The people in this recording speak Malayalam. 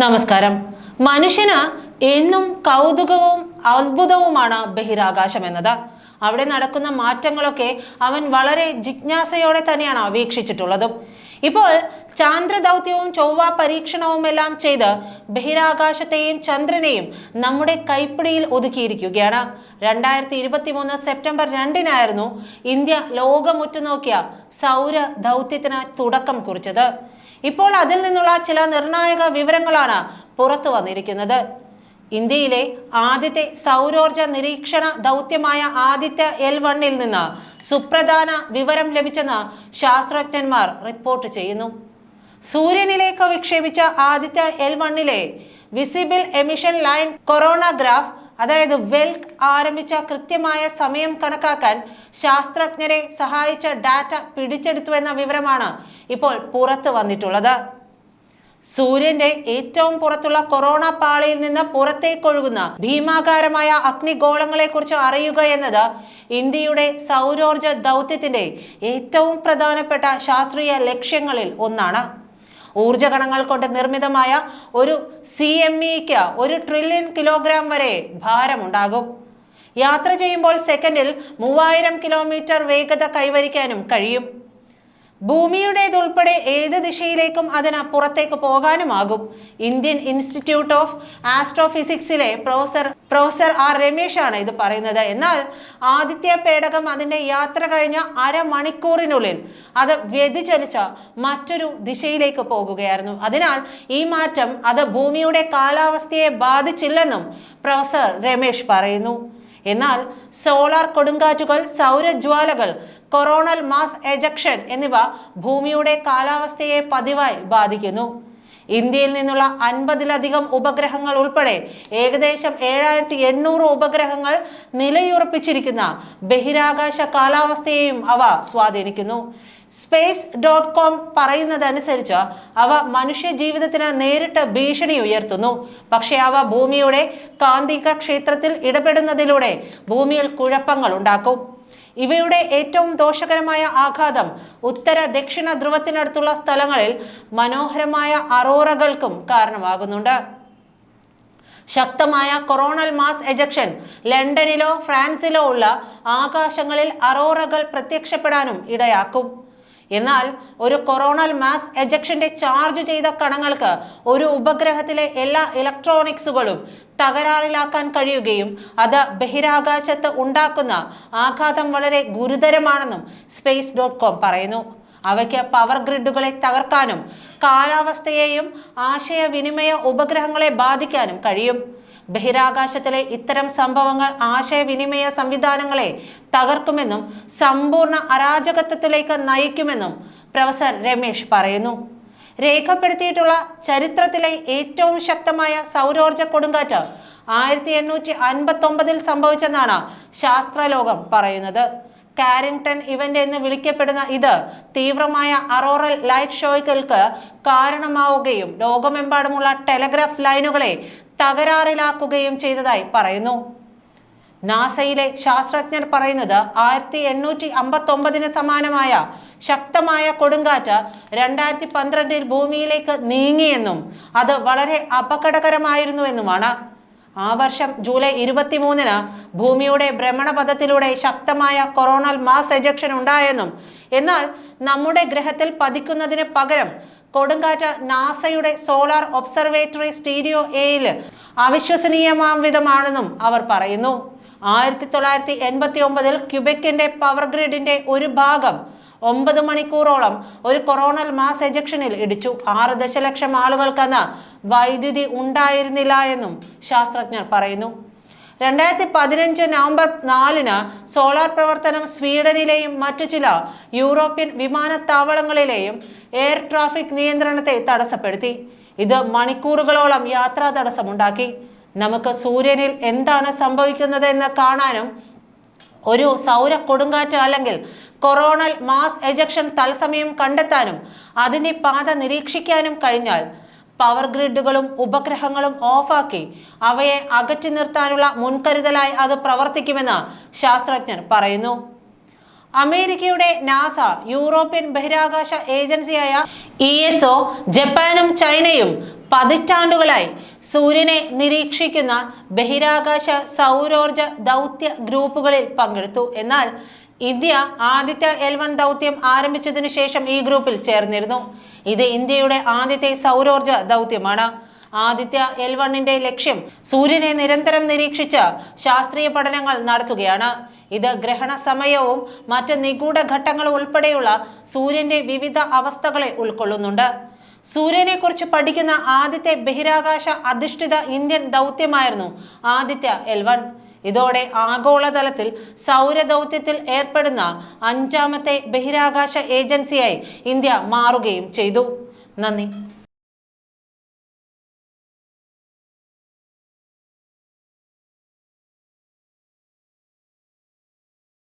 നമസ്കാരം. മനുഷ്യന് എന്നും കൗതുകവും അത്ഭുതവുമാണ് ബഹിരാകാശം എന്നത്. അവിടെ നടക്കുന്ന മാറ്റങ്ങളൊക്കെ അവൻ വളരെ ജിജ്ഞാസയോടെ തന്നെയാണ് വീക്ഷിച്ചിട്ടുള്ളതും ഇപ്പോൾ ചാന്ദ്രദൗത്യവും ചൊവ്വ പരീക്ഷണവും എല്ലാം ചെയ്ത് ബഹിരാകാശത്തെയും ചന്ദ്രനെയും നമ്മുടെ കൈപ്പിടിയിൽ ഒതുക്കിയിരിക്കുകയാണ്. രണ്ടായിരത്തി ഇരുപത്തി മൂന്ന് സെപ്റ്റംബർ രണ്ടിനായിരുന്നു ഇന്ത്യ ലോകം നോക്കിയ സൗര ദൗത്യത്തിന് തുടക്കം കുറിച്ചത്. ഇപ്പോൾ അതിൽ നിന്നുള്ള ചില നിർണായക വിവരങ്ങളാണ് പുറത്തു വന്നിരിക്കുന്നത്. ഇന്ത്യയിലെ ആദ്യത്തെ സൗരോർജ നിരീക്ഷണ ദൗത്യമായ ആദിത്യ എൽ വണ്ണിൽ നിന്ന് സുപ്രധാന വിവരം ലഭിച്ചെന്ന് ശാസ്ത്രജ്ഞന്മാർ റിപ്പോർട്ട് ചെയ്യുന്നു. സൂര്യനിലേക്ക് വിക്ഷേപിച്ച ആദിത്യ എൽ വണ്ണിലെ വിസിബിൾ എമിഷൻ ലൈൻ കൊറോണഗ്രാഫ് അതായത് വെൽക്ക് ആരംഭിച്ച കൃത്യമായ സമയം കണക്കാക്കാൻ ശാസ്ത്രജ്ഞരെ സഹായിച്ച ഡാറ്റ പിടിച്ചെടുത്തുവെന്ന വിവരമാണ് ഇപ്പോൾ പുറത്തു വന്നിട്ടുള്ളത്. സൂര്യന്റെ ഏറ്റവും പുറത്തുള്ള കൊറോണ പാളിയിൽ നിന്ന് പുറത്തേക്കൊഴുകുന്ന ഭീമാകാരമായ അഗ്നിഗോളങ്ങളെ കുറിച്ച് അറിയുക എന്നത് ഇന്ത്യയുടെ സൗരോർജ ദൗത്യത്തിന്റെ ഏറ്റവും പ്രധാനപ്പെട്ട ശാസ്ത്രീയ ലക്ഷ്യങ്ങളിൽ ഒന്നാണ്. ഊർജകണങ്ങൾ കൊണ്ട് നിർമ്മിതമായ ഒരു സി എം ഇക്ക് ഒരു ട്രില്യൺ കിലോഗ്രാം വരെ ഭാരമുണ്ടാകും. യാത്ര ചെയ്യുമ്പോൾ സെക്കൻഡിൽ മൂവായിരം കിലോമീറ്റർ വേഗത കൈവരിക്കാനും കഴിയും. ഭൂമിയുടേതുൾപ്പെടെ ഏത് ദിശയിലേക്കും അതിന് പുറത്തേക്ക് പോകാനുമാകും. ഇന്ത്യൻ ഇൻസ്റ്റിറ്റ്യൂട്ട് ഓഫ് ആസ്ട്രോഫിസിക്സിലെ പ്രൊഫസർ പ്രൊഫസർ ആർ രമേശാണ് ഇത് പറയുന്നത്. എന്നാൽ ആദിത്യ പേടകം അതിന്റെ യാത്ര കഴിഞ്ഞ അരമണിക്കൂറിനുള്ളിൽ അത് വ്യതിചലിച്ച മറ്റൊരു ദിശയിലേക്ക് പോകുകയായിരുന്നു. അതിനാൽ ഈ മാറ്റം അത് ഭൂമിയുടെ കാലാവസ്ഥയെ ബാധിച്ചില്ലെന്നും പ്രൊഫസർ രമേശ് പറയുന്നു. എന്നാൽ സോളാർ കൊടുങ്കാറ്റുകൾ സൗരജ്വാലകൾ കൊറോണൽ മാസ് എജക്ഷൻ എന്നിവ ഭൂമിയുടെ കാലാവസ്ഥയെ പതിവായി ബാധിക്കുന്നു. ഇന്ത്യയിൽ നിന്നുള്ള അൻപതിലധികം ഉപഗ്രഹങ്ങൾ ഉൾപ്പെടെ ഏകദേശം ഏഴായിരത്തി എണ്ണൂറ് ഉപഗ്രഹങ്ങൾ നിലയുറപ്പിച്ചിരിക്കുന്ന ബഹിരാകാശ കാലാവസ്ഥയെയും അവ സ്വാധീനിക്കുന്നു. സ്പേസ് ഡോട്ട് കോം പറയുന്നതനുസരിച്ച് അവ മനുഷ്യ ജീവിതത്തിന് നേരിട്ട് ഭീഷണി ഉയർത്തുന്നു. പക്ഷേ അവ ഭൂമിയുടെ കാന്തിക ക്ഷേത്രത്തിൽ ഇടപെടുന്നതിലൂടെ ഭൂമിയിൽ കുഴപ്പങ്ങൾ ഉണ്ടാക്കും. ഇവയുടെ ഏറ്റവും ദോഷകരമായ ആഘാതം ഉത്തര ദക്ഷിണ ധ്രുവത്തിനടുത്തുള്ള സ്ഥലങ്ങളിൽ മനോഹരമായ അറോറകൾക്കും കാരണമാകുന്നുണ്ട്. ശക്തമായ കൊറോണൽ മാസ് എജക്ഷൻ ലണ്ടനിലോ ഫ്രാൻസിലോ ഉള്ള ആകാശങ്ങളിൽ അറോറകൾ പ്രത്യക്ഷപ്പെടാനും ഇടയാക്കും. എന്നാൽ ഒരു കൊറോണൽ മാസ് എജക്ഷന്റെ ചാർജ് ചെയ്ത കണങ്ങൾക്ക് ഒരു ഉപഗ്രഹത്തിലെ എല്ലാ ഇലക്ട്രോണിക്സുകളും തകരാറിലാക്കാൻ കഴിയുകയും അത് ബഹിരാകാശത്ത് ഉണ്ടാക്കുന്ന ആഘാതം വളരെ ഗുരുതരമാണെന്നും സ്പേസ് ഡോട്ട് കോം പറയുന്നു. അവയ്ക്ക് പവർ ഗ്രിഡുകളെ തകർക്കാനും കാലാവസ്ഥയെയും ആശയവിനിമയ ഉപഗ്രഹങ്ങളെ ബാധിക്കാനും കഴിയും. ബഹിരാകാശത്തിലെ ഇത്തരം സംഭവങ്ങൾ ആശയവിനിമയ സംവിധാനങ്ങളെ തകർക്കുമെന്നും സമ്പൂർണ അരാജകത്വത്തിലേക്ക് നയിക്കുമെന്നും പ്രൊഫസർ രമേശ് പറയുന്നു. രേഖപ്പെടുത്തിയിട്ടുള്ള ചരിത്രത്തിലെ ഏറ്റവും ശക്തമായ സൗരോർജ കൊടുങ്കാറ്റ് ആയിരത്തി എണ്ണൂറ്റി അൻപത്തി ഒമ്പതിൽ സംഭവിച്ചെന്നാണ് ശാസ്ത്രലോകം പറയുന്നത്. കാരിങ്ടൺ ഇവന്റ് എന്ന് വിളിക്കപ്പെടുന്ന ഇത് തീവ്രമായ അറോറൽ ലൈറ്റ് ഷോയ്കൾക്ക് കാരണമാവുകയും ലോകമെമ്പാടുമുള്ള ടെലഗ്രാഫ് ലൈനുകളെ തകരാറിലാക്കുകയും ചെയ്തതായി പറയുന്നു. നാസയിലെ ശാസ്ത്രജ്ഞർ പറയുന്നത് ആയിരത്തി എണ്ണൂറ്റി അമ്പത്തി ഒമ്പതിന് സമാനമായ ശക്തമായ കൊടുങ്കാറ്റ് രണ്ടായിരത്തി പന്ത്രണ്ടിൽ ഭൂമിയിലേക്ക് നീങ്ങിയെന്നും അത് വളരെ അപകടകരമായിരുന്നുവെന്നുമാണ്. ആ വർഷം ജൂലൈ ഇരുപത്തിമൂന്നിന് ഭൂമിയുടെ ഭ്രമണപഥത്തിലൂടെ ശക്തമായ കൊറോണൽ മാസ് എജക്ഷൻ ഉണ്ടായെന്നും എന്നാൽ നമ്മുടെ ഗ്രഹത്തിൽ പതിക്കുന്നതിന് പകരം കൊടുങ്കാറ്റ് നാസയുടെ സോളാർ ഒബ്സർവേറ്ററി സ്റ്റീരിയോ എയിൽ അവിശ്വസനീയമാം വിധമാണെന്നും അവർ പറയുന്നു. ആയിരത്തി തൊള്ളായിരത്തി എൺപത്തി ഒമ്പതിൽ ക്യുബെക്കിന്റെ പവർ ഗ്രിഡിന്റെ ഒരു ഭാഗം ഒമ്പത് മണിക്കൂറോളം ഒരു കൊറോണൽ മാസ് എജക്ഷനിൽ ഇടിച്ചു. ആറ് ദശലക്ഷം ആളുകൾക്കന്ന് വൈദ്യുതി ഉണ്ടായിരുന്നില്ല എന്നും ശാസ്ത്രജ്ഞർ പറയുന്നു. രണ്ടായിരത്തി പതിനഞ്ച് നവംബർ നാലിന് സോളാർ പ്രവർത്തനം സ്വീഡനിലെയും മറ്റു ചില യൂറോപ്യൻ വിമാനത്താവളങ്ങളിലെയും എയർ ട്രാഫിക് നിയന്ത്രണത്തെ തടസ്സപ്പെടുത്തി. ഇത് മണിക്കൂറുകളോളം യാത്രാ തടസ്സമുണ്ടാക്കി നമുക്ക് സൂര്യനിൽ എന്താണ് സംഭവിക്കുന്നത് എന്ന് കാണാനും ഒരു സൗര കൊടുങ്കാറ്റ് അല്ലെങ്കിൽ കൊറോണൽ മാസ് എജക്ഷൻ തത്സമയം കണ്ടെത്താനും അതിന്റെ പാത നിരീക്ഷിക്കാനും കഴിഞ്ഞാൽ പവർ ഗ്രിഡുകളും ഉപഗ്രഹങ്ങളും ഓഫാക്കി അവയെ അകറ്റി നിർത്താനുള്ള മുൻകരുതലായി അത് പ്രവർത്തിക്കുമെന്ന് ശാസ്ത്രജ്ഞർ പറയുന്നു. അമേരിക്കയുടെ നാസ യൂറോപ്യൻ ബഹിരാകാശ ഏജൻസിയായ ഇ എസ് ഒ ജപ്പാനും ചൈനയും പതിറ്റാണ്ടുകളായി സൂര്യനെ നിരീക്ഷിക്കുന്ന ബഹിരാകാശ സൗരോർജ ദൗത്യ ഗ്രൂപ്പുകളിൽ പങ്കെടുത്തു. എന്നാൽ ഇന്ത്യ ആദ്യത്തെ എൽ വൺ ദൗത്യം ആരംഭിച്ചതിനു ശേഷം ഈ ഗ്രൂപ്പിൽ ചേർന്നിരുന്നു. ഇത് ഇന്ത്യയുടെ ആദ്യത്തെ സൗരോർജ ദൗത്യമാണ്. ആദിത്യ എൽ വണ്ണിന്റെ ലക്ഷ്യം സൂര്യനെ നിരന്തരം നിരീക്ഷിച്ച് ശാസ്ത്രീയ പഠനങ്ങൾ നടത്തുകയാണ്. ഇത് ഗ്രഹണ സമയവും മറ്റ് നിഗൂഢ ഘട്ടങ്ങളും ഉൾപ്പെടെയുള്ള സൂര്യന്റെ വിവിധ അവസ്ഥകളെ ഉൾക്കൊള്ളുന്നുണ്ട്. സൂര്യനെ കുറിച്ച് പഠിക്കുന്ന ആദ്യത്തെ ബഹിരാകാശ അധിഷ്ഠിത ഇന്ത്യൻ ദൗത്യമായിരുന്നു ആദിത്യ എൽ വൺ ഇതോടെ ആഗോളതലത്തിൽ സൗരദൗത്യത്തിൽ ഏർപ്പെടുന്ന അഞ്ചാമത്തെ ബഹിരാകാശ ഏജൻസിയായി ഇന്ത്യ മാറുകയും ചെയ്തു. നന്ദി.